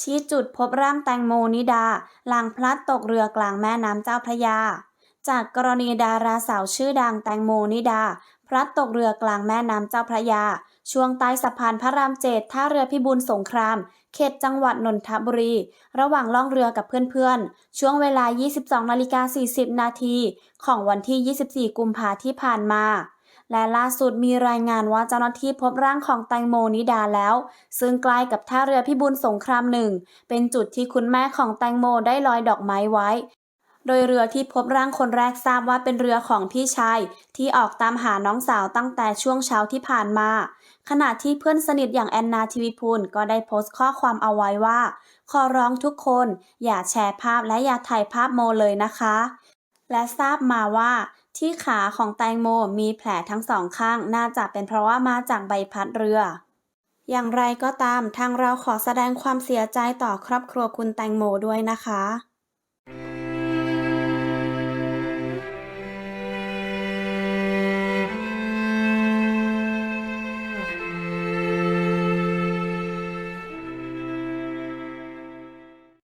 ชี้จุดพบร่างแตงโมนิดา หลังพลัดตกเรือกลางแม่น้ำเจ้าพระยา จากกรณีดาราสาวชื่อดังแตงโมนิดา พลัดตกเรือกลางแม่น้ำเจ้าพระยา ช่วงใต้สะพานพระรามเจ็ดท่าเรือพิบูลสงคราม เขตจังหวัดนนทบุรี ระหว่างล่องเรือกับเพื่อนๆ ช่วงเวลา 22นาฬิกา40 นาทีของวันที่ 24 กุมภาที่ผ่านมา และล่าสุดมีรายงานว่าเจ้าหน้าที่พบร่างของแตงโมนิดาแล้ว ซึ่งใกล้กับท่าเรือพิบูลสงครามหนึ่ง เป็นจุดที่คุณแม่ของแตงโมได้ลอยดอกไม้ไว้ โดยเรือที่พบร่างคนแรกทราบว่าเป็นเรือของพี่ชาย ที่ออกตามหาน้องสาวตั้งแต่ช่วงเช้าที่ผ่านมา ขณะที่เพื่อนสนิทอย่างแอนนาทีวีพูลก็ได้โพสต์ข้อความเอาไว้ว่า ขอร้องทุกคน อย่าแชร์ภาพและอย่าถ่ายภาพโมเลยนะคะและทราบมาว่า ที่ขาของแตงโมมีแผลทั้งสองข้าง น่าจะเป็นเพราะว่ามาจากใบพัดเรือ อย่างไรก็ตามทางเราขอแสดงความเสียใจต่อครอบครัวคุณแตงโมด้วยนะคะ